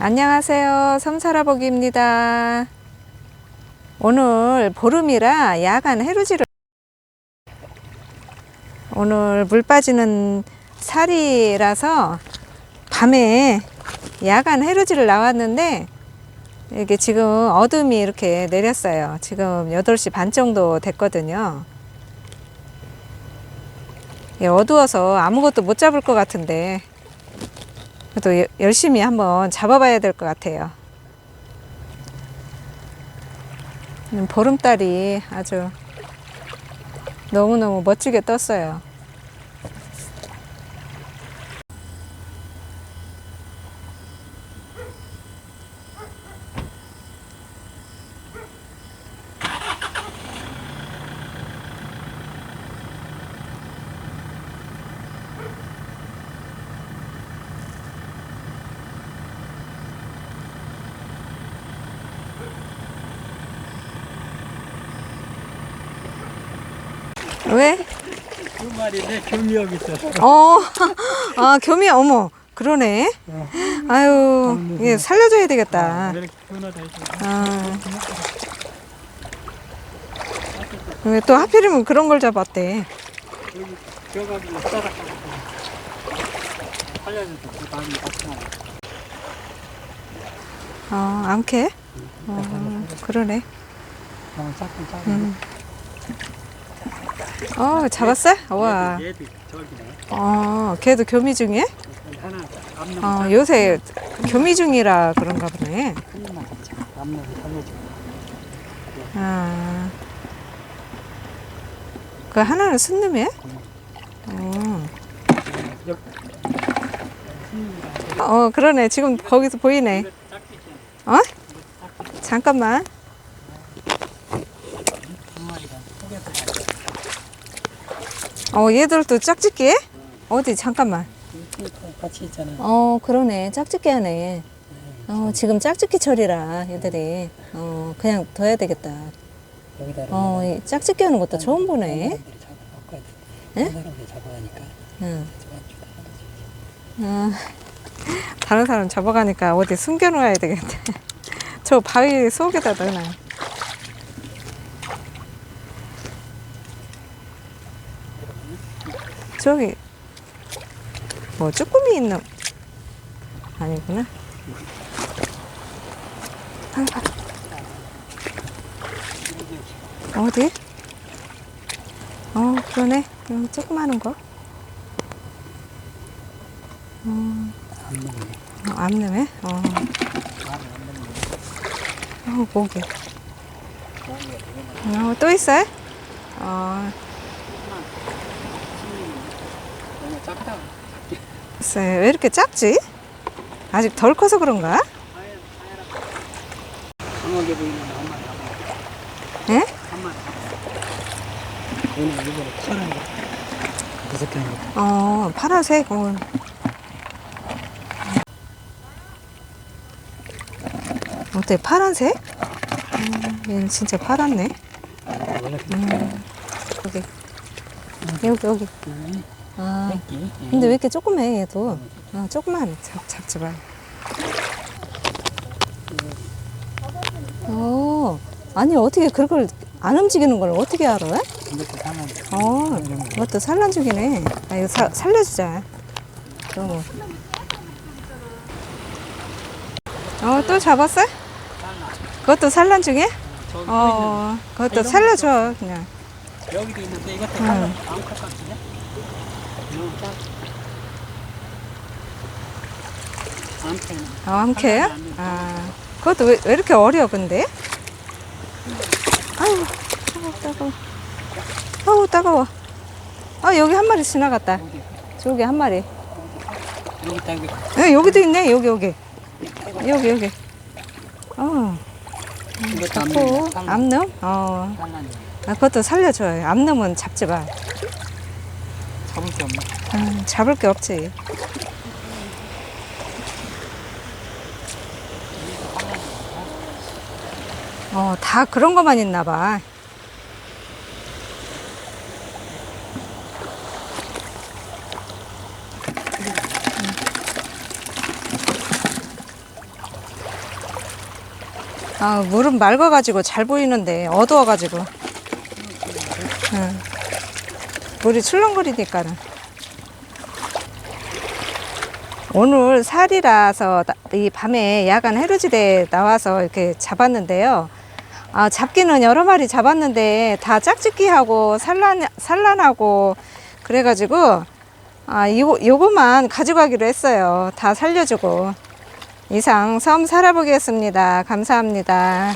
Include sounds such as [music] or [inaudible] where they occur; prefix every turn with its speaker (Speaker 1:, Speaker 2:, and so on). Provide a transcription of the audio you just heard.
Speaker 1: 안녕하세요. 섬사라보기입니다. 오늘 보름이라 야간 해루지를 오늘 물 빠지는 살이라서 밤에 야간 해루지를 나왔는데 이게 지금 어둠이 이렇게 내렸어요. 지금 8시 반 정도 됐거든요. 예, 어두워서 아무것도 못 잡을 것 같은데 그래도 여- 열심히 한번 잡아봐야 될 것 같아요. 음, 보름달이 아주 너무너무 멋지게 떴어요. 왜?
Speaker 2: 두 마리 내 교미 여기 있어.
Speaker 1: 어, [laughs] 아, 겸이, 어머, 그러네. 아유, 이게 살려줘야 되겠다. 아. 왜 또 하필이면 그런 걸 잡았대.
Speaker 2: 아프나.
Speaker 1: 어? 어, 그러네. 음. 어, 잡았어? 와. 어, 걔도 교미
Speaker 2: 앞놈
Speaker 1: 어, 요새 교미 중이라 그런가 보네. 아. 그 하나는 순놈이야? 어. 어, 그러네. 지금 거기서 보이네. 어? 잠깐만.
Speaker 2: 두 마리가 속에서
Speaker 1: 어, 얘들도 짝짓기? 어디, 잠깐만.
Speaker 2: 같이 있잖아.
Speaker 1: 어, 그러네. 짝짓기 하네. 어, 지금 짝짓기 철이라, 얘들이. 어, 그냥 둬야 되겠다.
Speaker 2: 여기다
Speaker 1: 어, 이 짝짓기 하는 것도 처음 보네.
Speaker 2: 사람들이 잡아갖고
Speaker 1: 예?
Speaker 2: 잡아가니까
Speaker 1: 응. 어, 다른 사람 잡아가니까 어디 숨겨놓아야 되겠다. [laughs] 저 바위 속에다 넣어놔. 저기, 뭐, 쭈꾸미 있는, 아니구나. 아, 어디? 어, 그러네. 음, 조그마한 거. 어, 암내네. 어. 어, 고기. 어, 또 있어요? 어,
Speaker 2: 너무 작다.
Speaker 1: 있어요. 왜 이렇게 작지? 아직 덜 커서 그런가?
Speaker 2: 강하게 보이는 한 마리.
Speaker 1: 예?
Speaker 2: 한 마리 파란 거. 무섭게 하는 거.
Speaker 1: 어, 파란색. 어. 어때, 파란색? 음, 얘는 진짜 파랗네.
Speaker 2: 원래
Speaker 1: 여기. 여기, 여기. 아,
Speaker 2: 새끼.
Speaker 1: 근데 왜 이렇게 조그매, 얘도? 아, 조그만. 잡, 잡지 마. 어, 아니, 어떻게 그걸 안 움직이는 걸 어떻게 알아?
Speaker 2: 사면
Speaker 1: 어, 이것도 산란죽이네. 아, 이거 사, 살려주자. 그럼. 어, 또 잡았어? 그것도 산란죽이야?
Speaker 2: 저기
Speaker 1: 어, 그것도 살려줘, 그냥.
Speaker 2: 여기도 있는데 이것도
Speaker 1: 응.
Speaker 2: 하나 암컷 같
Speaker 1: 어, 함께요? 아, 그것도 왜, 왜 이렇게 어려, 근데? 아유, 따가워, 따가워. 아우, 따가워. 아, 여기 한 마리 지나갔다. 저기 한 마리.
Speaker 2: 여기 딱 여기.
Speaker 1: 여 여기도 있네, 여기, 여기. 여기, 여기. 어,
Speaker 2: 이것도
Speaker 1: 암놈? 어. 아, 그것도 살려줘요. 암놈은 잡지 마.
Speaker 2: 잡을 게 없네.
Speaker 1: 음, 잡을 게 없지. 어, 다 그런 것만 있나 봐. 아, 물은 맑아가지고 잘 보이는데 어두워가지고. 응. 물이 출렁거리니까는. 오늘 살이라서 나- 이 밤에 야간 해루질에 나와서 이렇게 잡았는데요. 아, 잡기는 여러 마리 잡았는데 다 짝짓기하고 산란, 산란하고 그래가지고 아, 요, 요거만 가져가기로 했어요. 다 살려주고. 이상 섬 살아보겠습니다. 감사합니다.